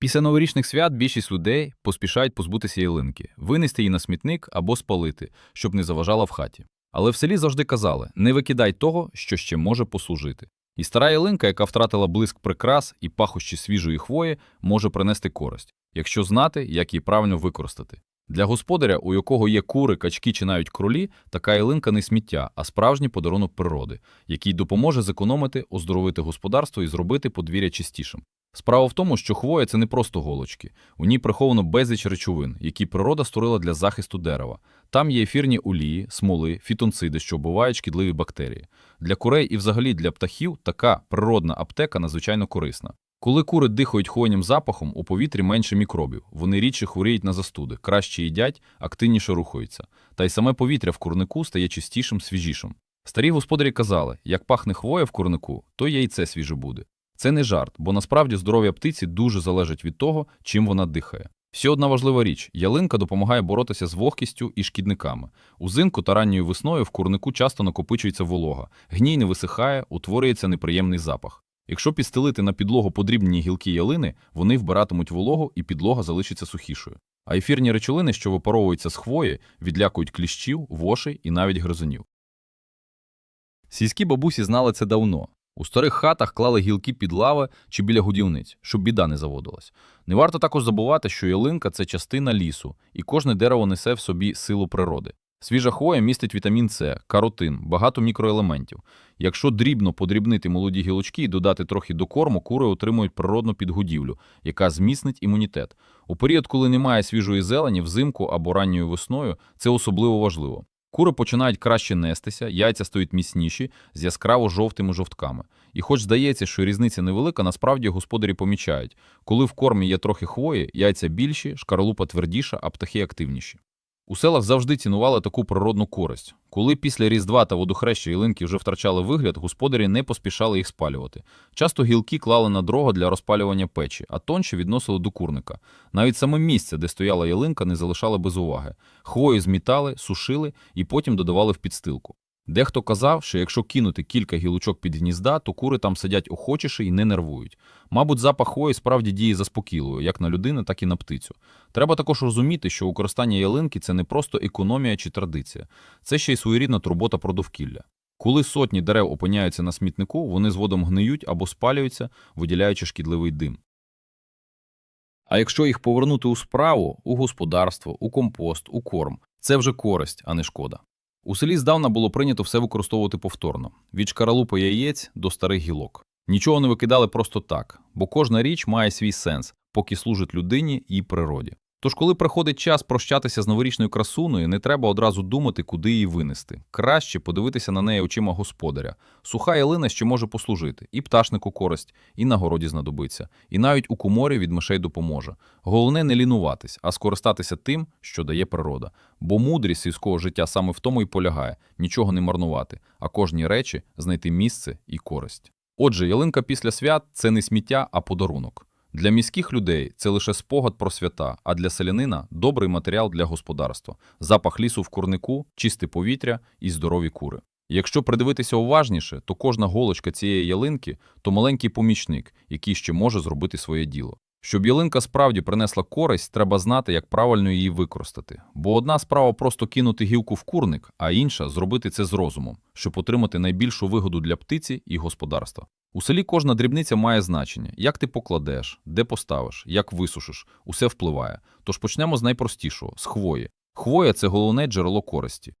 Після новорічних свят більшість людей поспішають позбутися ялинки, винести її на смітник або спалити, щоб не заважала в хаті. Але в селі завжди казали: не викидай того, що ще може послужити. І стара ялинка, яка втратила блиск прикрас і пахощі свіжої хвої, може принести користь, якщо знати, як її правильно використати. Для господаря, у якого є кури, качки чи навіть кролі, така ялинка не сміття, а справжній подарунок природи, який допоможе зекономити, оздоровити господарство і зробити подвір'я чистішим. Справа в тому, що хвоя це не просто голочки. У ній приховано безліч речовин, які природа створила для захисту дерева. Там є ефірні олії, смоли, фітонциди, що вбивають шкідливі бактерії. Для курей і взагалі для птахів така природна аптека надзвичайно корисна. Коли кури дихають хвойним запахом, у повітрі менше мікробів, вони рідше хворіють на застуди, краще їдять, активніше рухаються. Та й саме повітря в курнику стає чистішим, свіжішим. Старі господарі казали, як пахне хвоя в курнику, то яйце свіже буде. Це не жарт, бо насправді здоров'я птиці дуже залежить від того, чим вона дихає. Ще одна важлива річ: ялинка допомагає боротися з вогкістю і шкідниками. Узимку та ранньою весною в курнику часто накопичується волога, гній не висихає, утворюється неприємний запах. Якщо підстелити на підлогу подрібнені гілки ялини, вони вбиратимуть вологу і підлога залишиться сухішою. А ефірні речовини, що випаровуються з хвої, відлякують кліщів, вошей і навіть гризунів. Сільські бабусі знали це давно. У старих хатах клали гілки під лави чи біля годівниць, щоб біда не заводилась. Не варто також забувати, що ялинка це частина лісу, і кожне дерево несе в собі силу природи. Свіжа хвоя містить вітамін С, каротин, багато мікроелементів. Якщо дрібно подрібнити молоді гілочки і додати трохи до корму, кури отримують природну підгодівлю, яка зміцнить імунітет. У період, коли немає свіжої зелені, взимку або ранньою весною, це особливо важливо. Кури починають краще нестися, яйця стають міцніші з яскраво жовтими жовтками. І хоч здається, що різниця невелика, насправді господарі помічають, коли в кормі є трохи хвої, яйця більші, шкаралупа твердіша, а птахи активніші. У селах завжди цінували таку природну користь. Коли після Різдва та водохреща ялинки вже втрачали вигляд, господарі не поспішали їх спалювати. Часто гілки клали на дрова для розпалювання печі, а тонші відносили до курника. Навіть саме місце, де стояла ялинка, не залишали без уваги. Хвої змітали, сушили і потім додавали в підстилку. Дехто казав, що якщо кинути кілька гілочок під гнізда, то кури там сидять охочіше і не нервують. Мабуть, запах хвої справді діє заспокійливо, як на людину, так і на птицю. Треба також розуміти, що використання ялинки це не просто економія чи традиція, це ще й своєрідна турбота про довкілля. Коли сотні дерев опиняються на смітнику, вони згодом гниють або спалюються, виділяючи шкідливий дим. А якщо їх повернути у справу, у господарство, у компост, у корм, це вже користь, а не шкода. У селі здавна було прийнято все використовувати повторно від шкаралупи яєць до старих гілок. Нічого не викидали просто так, бо кожна річ має свій сенс, поки служить людині і природі. Тож, коли приходить час прощатися з новорічною красуною, не треба одразу думати, куди її винести. Краще подивитися на неї очима господаря. Суха ялина ще може послужити, і пташнику користь, і на городі знадобиться, і навіть у коморі від мишей допоможе. Головне не лінуватись, а скористатися тим, що дає природа. Бо мудрість сільського життя саме в тому і полягає нічого не марнувати, а кожній речі знайти місце і користь. Отже, ялинка після свят це не сміття, а подарунок. Для міських людей це лише спогад про свята, а для селянина добрий матеріал для господарства, запах лісу в курнику, чисте повітря і здорові кури. Якщо придивитися уважніше, то кожна голочка цієї ялинки то маленький помічник, який ще може зробити своє діло. Щоб ялинка справді принесла користь, треба знати, як правильно її використати. Бо одна справа просто кинути гілку в курник, а інша зробити це з розумом, щоб отримати найбільшу вигоду для птиці і господарства. У селі кожна дрібниця має значення: як ти покладеш, де поставиш, як висушиш, усе впливає. Тож почнемо з найпростішого з хвої. Хвоя це головне джерело користі.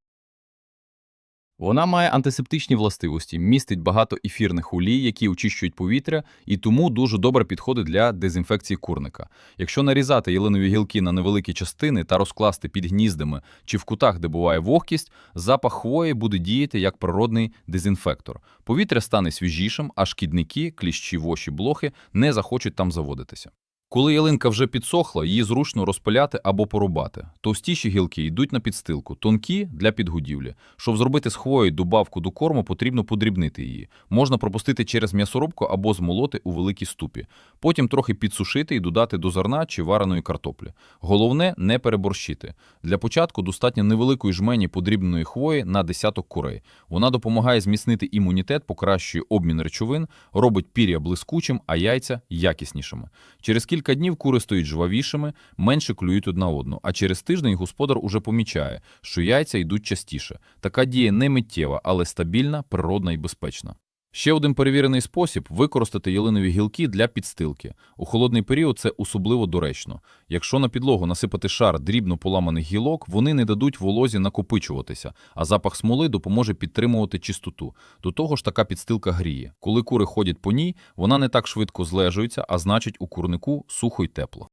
Вона має антисептичні властивості, містить багато ефірних олій, які очищують повітря, і тому дуже добре підходить для дезінфекції курника. Якщо нарізати ялинові гілки на невеликі частини та розкласти під гніздами чи в кутах, де буває вогкість, запах хвої буде діяти як природний дезінфектор. Повітря стане свіжішим, а шкідники, кліщі, воші, блохи не захочуть там заводитися. Коли ялинка вже підсохла, її зручно розпиляти або порубати. Товстіші гілки йдуть на підстилку, тонкі для підгодівлі. Щоб зробити з хвої добавку до корму, потрібно подрібнити її. Можна пропустити через м'ясорубку або змолоти у великій ступі. Потім трохи підсушити і додати до зерна чи вареної картоплі. Головне не переборщити. Для початку достатньо невеликої жмені подрібненої хвої на десяток курей. Вона допомагає зміцнити імунітет, покращує обмін речовин, робить пір'я блискучим, а яйця якіснішими. Через кілька кілька днів кури стоять жвавішими, менше клюють одна одну, а через тиждень господар уже помічає, що яйця йдуть частіше. Така дія не миттєва, але стабільна, природна і безпечна. Ще один перевірений спосіб – використати ялинові гілки для підстилки. У холодний період це особливо доречно. Якщо на підлогу насипати шар дрібно поламаних гілок, вони не дадуть волозі накопичуватися, а запах смоли допоможе підтримувати чистоту. До того ж, така підстилка гріє. Коли кури ходять по ній, вона не так швидко злежується, а значить у курнику сухо й тепло.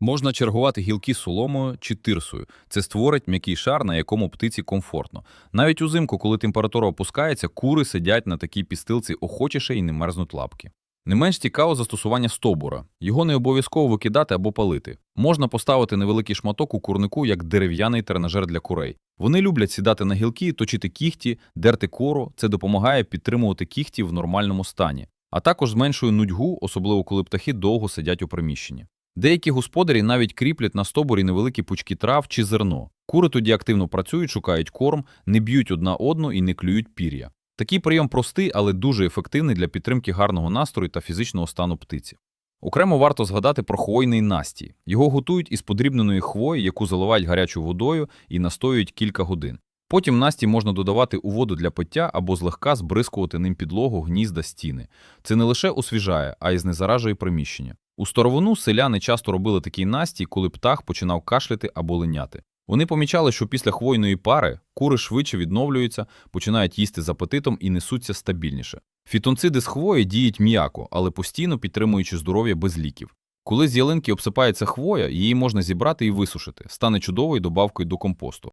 Можна чергувати гілки соломою чи тирсою. Це створить м'який шар, на якому птиці комфортно. Навіть узимку, коли температура опускається, кури сидять на такій підстилці охочіше і не мерзнуть лапки. Не менш цікаво застосування стовбура. Його не обов'язково викидати або палити. Можна поставити невеликий шматок у курнику як дерев'яний тренажер для курей. Вони люблять сідати на гілки, точити кіхті, дерти кору. Це допомагає підтримувати кіхті в нормальному стані, а також зменшує нудьгу, особливо коли птахи довго сидять у приміщенні. Деякі господарі навіть кріплять на стоборі невеликі пучки трав чи зерно. Кури тоді активно працюють, шукають корм, не б'ють одна одну і не клюють пір'я. Такий прийом простий, але дуже ефективний для підтримки гарного настрою та фізичного стану птиці. Окремо варто згадати про хвойний настій. Його готують із подрібненої хвої, яку заливають гарячою водою і настоюють кілька годин. Потім настій можна додавати у воду для пиття або злегка збризкувати ним підлогу, гнізда, стіни. Це не лише освіжає, а й знезаражує приміщення. У старовину селяни часто робили такий настій, коли птах починав кашляти або линяти. Вони помічали, що після хвойної пари кури швидше відновлюються, починають їсти з апетитом і несуться стабільніше. Фітонциди з хвої діють м'яко, але постійно підтримуючи здоров'я без ліків. Коли з ялинки обсипається хвоя, її можна зібрати і висушити, стане чудовою добавкою до компосту.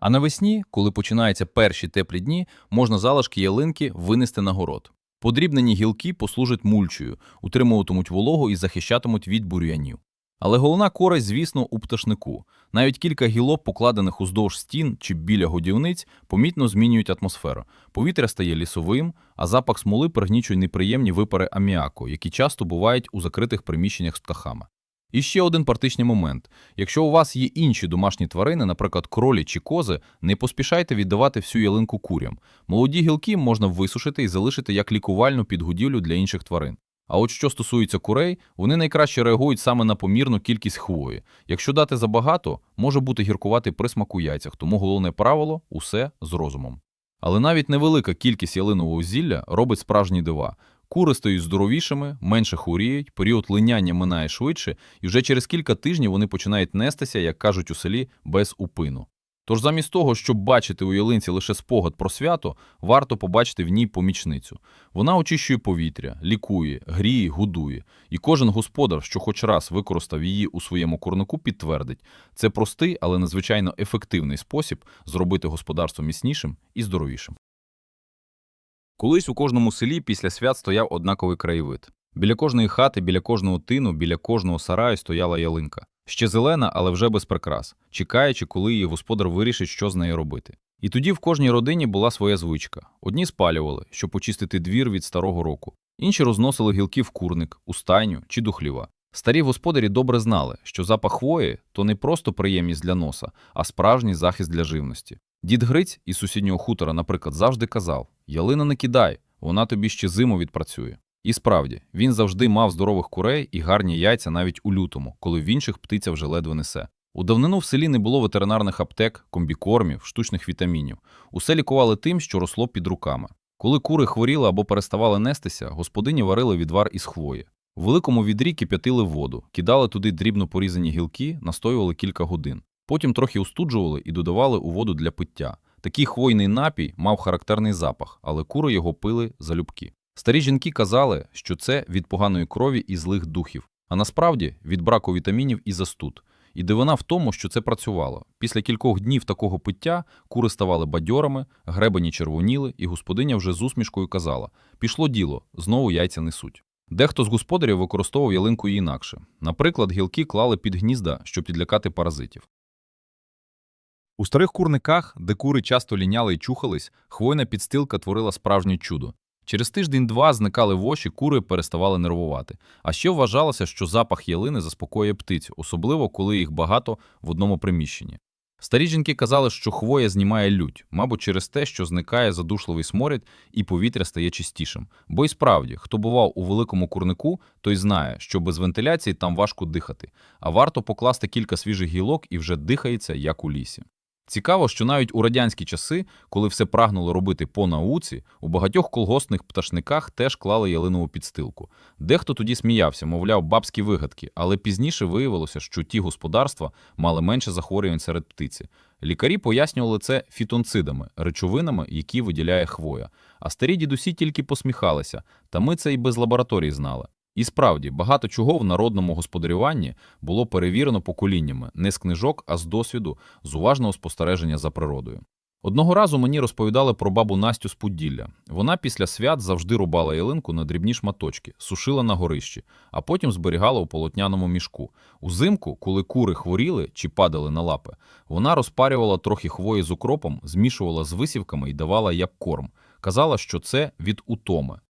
А навесні, коли починаються перші теплі дні, можна залишки ялинки винести на город. Подрібнені гілки послужать мульчою, утримуватимуть вологу і захищатимуть від бур'янів. Але головна користь, звісно, у пташнику. Навіть кілька гілок, покладених уздовж стін чи біля годівниць, помітно змінюють атмосферу. Повітря стає лісовим, а запах смоли пригнічує неприємні випари аміаку, які часто бувають у закритих приміщеннях з птахами. І ще один практичний момент. Якщо у вас є інші домашні тварини, наприклад, кролі чи кози, не поспішайте віддавати всю ялинку курям. Молоді гілки можна висушити і залишити як лікувальну підгодівлю для інших тварин. А от що стосується курей, вони найкраще реагують саме на помірну кількість хвої. Якщо дати забагато, може бути гіркуватий присмак у яйцях, тому головне правило усе з розумом. Але навіть невелика кількість ялинового зілля робить справжні дива. Кури стають здоровішими, менше хворіють, період линяння минає швидше, і вже через кілька тижнів вони починають нестися, як кажуть у селі, без упину. Тож замість того, щоб бачити у ялинці лише спогад про свято, варто побачити в ній помічницю. Вона очищує повітря, лікує, гріє, годує. І кожен господар, що хоч раз використав її у своєму курнику, підтвердить, це простий, але надзвичайно ефективний спосіб зробити господарство міцнішим і здоровішим. Колись у кожному селі після свят стояв однаковий краєвид. Біля кожної хати, біля кожного тину, біля кожного сараю стояла ялинка. Ще зелена, але вже без прикрас, чекаючи, коли її господар вирішить, що з нею робити. І тоді в кожній родині була своя звичка. Одні спалювали, щоб почистити двір від старого року, інші розносили гілки в курник, у стайню чи до хліва. Старі господарі добре знали, що запах хвої то не просто приємність для носа, а справжній захист для живності. Дід Гриць із сусіднього хутора, наприклад, завжди казав: Ялина не кидай, вона тобі ще зиму відпрацює. І справді, він завжди мав здорових курей і гарні яйця навіть у лютому, коли в інших птиця вже ледве несе. У давнину в селі не було ветеринарних аптек, комбікормів, штучних вітамінів. Усе лікували тим, що росло під руками. Коли кури хворіли або переставали нестися, господині варили відвар із хвої. У великому відрі кип'ятили воду, кидали туди дрібно порізані гілки, настоювали кілька годин. Потім трохи устуджували і додавали у воду для пиття. Такий хвойний напій мав характерний запах, але кури його пили залюбки. Старі жінки казали, що це від поганої крові і злих духів, а насправді від браку вітамінів і застуд. І дивина в тому, що це працювало. Після кількох днів такого пиття кури ставали бадьорами, гребені червоніли, і господиня вже з усмішкою казала: пішло діло, знову яйця несуть. Дехто з господарів використовував ялинку і інакше. Наприклад, гілки клали під гнізда, щоб підлякати паразитів. У старих курниках, де кури часто ліняли і чухались, хвойна підстилка творила справжнє чудо. Через тиждень-два зникали воші, кури переставали нервувати. А ще вважалося, що запах ялини заспокоює птиць, особливо коли їх багато в одному приміщенні. Старі жінки казали, що хвоя знімає лють, мабуть, через те, що зникає задушливий сморід і повітря стає чистішим. Бо й справді, хто бував у великому курнику, той знає, що без вентиляції там важко дихати, а варто покласти кілька свіжих гілок і вже дихається, як у лісі. Цікаво, що навіть у радянські часи, коли все прагнуло робити по науці, у багатьох колгоспних пташниках теж клали ялинову підстилку. Дехто тоді сміявся, мовляв, бабські вигадки, але пізніше виявилося, що ті господарства мали менше захворювань серед птиці. Лікарі пояснювали це фітонцидами, речовинами, які виділяє хвоя. А старі дідусі тільки посміхалися, та ми це і без лабораторій знали. І справді, багато чого в народному господарюванні було перевірено поколіннями не з книжок, а з досвіду, з уважного спостереження за природою. Одного разу мені розповідали про бабу Настю з Поділля. Вона після свят завжди рубала ялинку на дрібні шматочки, сушила на горищі, а потім зберігала у полотняному мішку. Узимку, коли кури хворіли чи падали на лапи, вона розпарювала трохи хвої з укропом, змішувала з висівками і давала як корм. Казала, що це від утоми.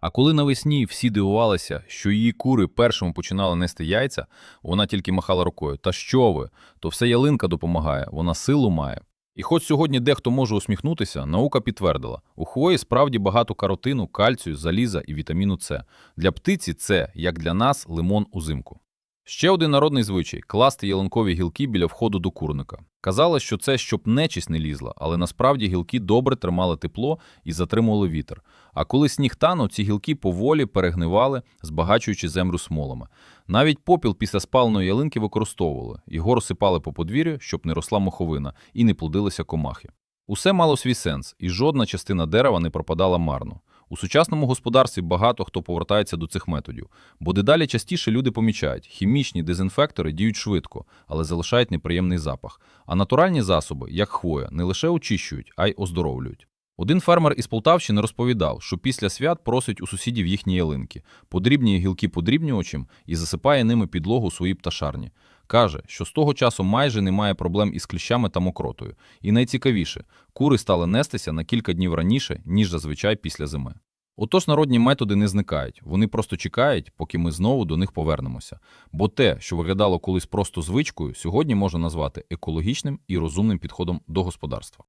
А коли навесні всі дивувалися, що її кури першими починали нести яйця, вона тільки махала рукою. Та що ви? То все ялинка допомагає, вона силу має. І хоч сьогодні дехто може усміхнутися, наука підтвердила, у хвої справді багато каротину, кальцію, заліза і вітаміну С. Для птиці це, як для нас, лимон узимку. Ще один народний звичай класти ялинкові гілки біля входу до курника. Казали, що це щоб нечисть не лізла, але насправді гілки добре тримали тепло і затримували вітер. А коли сніг танув, ці гілки поволі перегнивали, збагачуючи землю смолами. Навіть попіл після спаленої ялинки використовували, його розсипали по подвір'ю, щоб не росла моховина і не плодилися комахи. Усе мало свій сенс, і жодна частина дерева не пропадала марно. У сучасному господарстві багато хто повертається до цих методів, бо дедалі частіше люди помічають, хімічні дезінфектори діють швидко, але залишають неприємний запах. А натуральні засоби, як хвоя, не лише очищують, а й оздоровлюють. Один фермер із Полтавщини розповідав, що після свят просить у сусідів їхні ялинки, подрібнює гілки подрібнювачем і засипає ними підлогу своїй пташарні. Каже, що з того часу майже немає проблем із кліщами та мокротою. І найцікавіше, кури стали нестися на кілька днів раніше, ніж зазвичай після зими. Отож народні методи не зникають, вони просто чекають, поки ми знову до них повернемося. Бо те, що виглядало колись просто звичкою, сьогодні можна назвати екологічним і розумним підходом до господарства.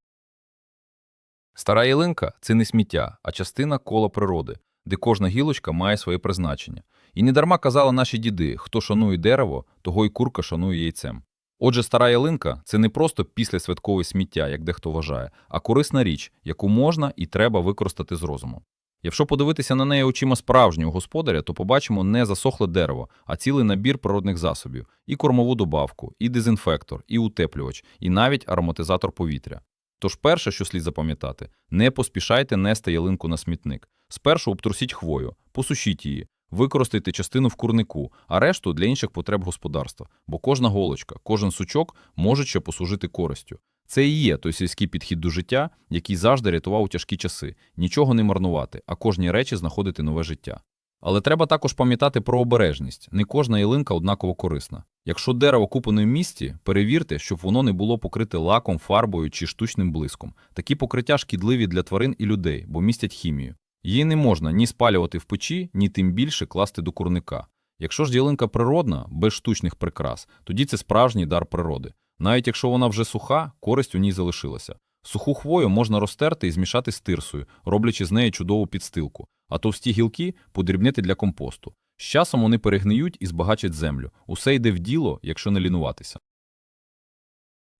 Стара ялинка це не сміття, а частина кола природи, де кожна гілочка має своє призначення. І недарма казали наші діди: хто шанує дерево, того й курка шанує яйцем. Отже, стара ялинка це не просто післясвяткове сміття, як дехто вважає, а корисна річ, яку можна і треба використати з розумом. Якщо подивитися на неї очима справжнього господаря, то побачимо не засохле дерево, а цілий набір природних засобів: і кормову добавку, і дезінфектор, і утеплювач, і навіть ароматизатор повітря. Тож перше, що слід запам'ятати, не поспішайте нести ялинку на смітник. Спершу обтрусіть хвою, посушіть її, використайте частину в курнику, а решту для інших потреб господарства, бо кожна голочка, кожен сучок може ще послужити користю. Це і є той сільський підхід до життя, який завжди рятував у тяжкі часи, нічого не марнувати, а кожній речі знаходити нове життя. Але треба також пам'ятати про обережність. Не кожна ялинка однаково корисна. Якщо дерево купане в місті, перевірте, щоб воно не було покрите лаком, фарбою чи штучним блиском. Такі покриття шкідливі для тварин і людей, бо містять хімію. Її не можна ні спалювати в печі, ні тим більше класти до курника. Якщо ж ялинка природна, без штучних прикрас, тоді це справжній дар природи. Навіть якщо вона вже суха, користь у ній залишилася. Суху хвою можна розтерти і змішати з тирсою, роблячи з неї чудову підстилку, а товсті гілки подрібнити для компосту. З часом вони перегниють і збагачать землю. Усе йде в діло, якщо не лінуватися.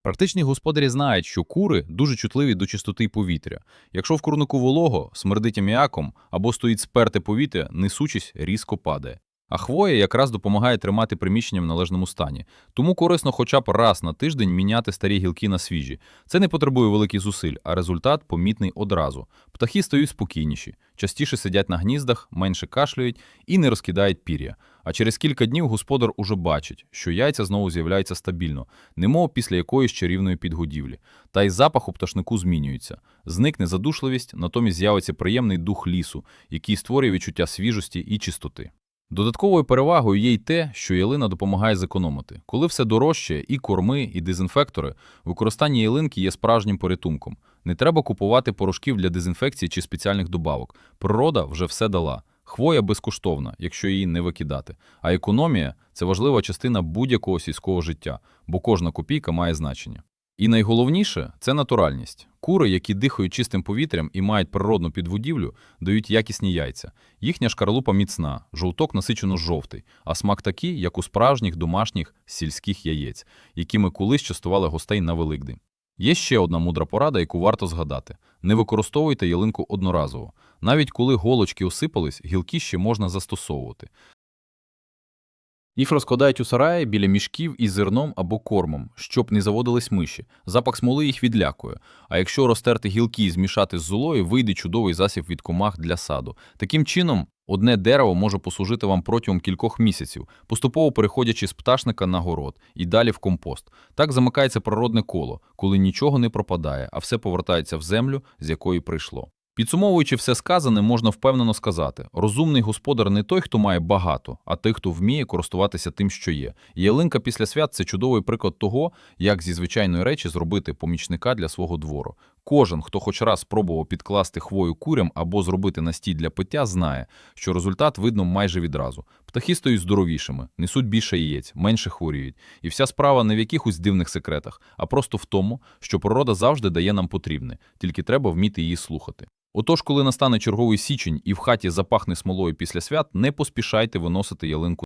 Практичні господарі знають, що кури дуже чутливі до чистоти повітря. Якщо в курнику волого, смердить аміаком або стоїть сперте повітря, несучість різко падає. А хвоя якраз допомагає тримати приміщення в належному стані. Тому корисно хоча б раз на тиждень міняти старі гілки на свіжі. Це не потребує великих зусиль, а результат помітний одразу. Птахи стають спокійніші, частіше сидять на гніздах, менше кашлюють і не розкидають пір'я. А через кілька днів господар уже бачить, що яйця знову з'являються стабільно, немов після якоїсь чарівної підгодівлі. Та й запах у пташнику змінюється. Зникне задушливість, натомість з'явиться приємний дух лісу, який створює відчуття свіжості і чистоти. Додатковою перевагою є й те, що ялина допомагає зекономити. Коли все дорожче, і корми, і дезінфектори, використання ялинки є справжнім порятунком. Не треба купувати порошків для дезінфекції чи спеціальних добавок. Природа вже все дала. Хвоя безкоштовна, якщо її не викидати. А економія це важлива частина будь-якого сільського життя, бо кожна копійка має значення. І найголовніше це натуральність. Кури, які дихають чистим повітрям і мають природну підводівлю, дають якісні яйця. Їхня шкарлупа міцна, жовток насичено жовтий, а смак такий, як у справжніх домашніх сільських яєць, якими колись частували гостей на Великдень. Є ще одна мудра порада, яку варто згадати: не використовуйте ялинку одноразово. Навіть коли голочки осипались, гілки ще можна застосовувати. Їх розкладають у сараї біля мішків із зерном або кормом, щоб не заводились миші. Запах смоли їх відлякує. А якщо розтерти гілки і змішати з золою, вийде чудовий засіб від комах для саду. Таким чином, одне дерево може послужити вам протягом кількох місяців, поступово переходячи з пташника на город і далі в компост. Так замикається природне коло, коли нічого не пропадає, а все повертається в землю, з якої прийшло. Підсумовуючи все сказане, можна впевнено сказати: розумний господар не той, хто має багато, а той, хто вміє користуватися тим, що є. Ялинка після свят це чудовий приклад того, як зі звичайної речі зробити помічника для свого двору. Кожен, хто хоч раз спробував підкласти хвою курям або зробити настій для пиття, знає, що результат видно майже відразу. Птахи стають здоровішими, несуть більше яєць, менше хворіють. І вся справа не в якихось дивних секретах, а просто в тому, що природа завжди дає нам потрібне, тільки треба вміти її слухати. Отож, коли настане черговий січень і в хаті запахне смолою після свят, не поспішайте виносити ялинку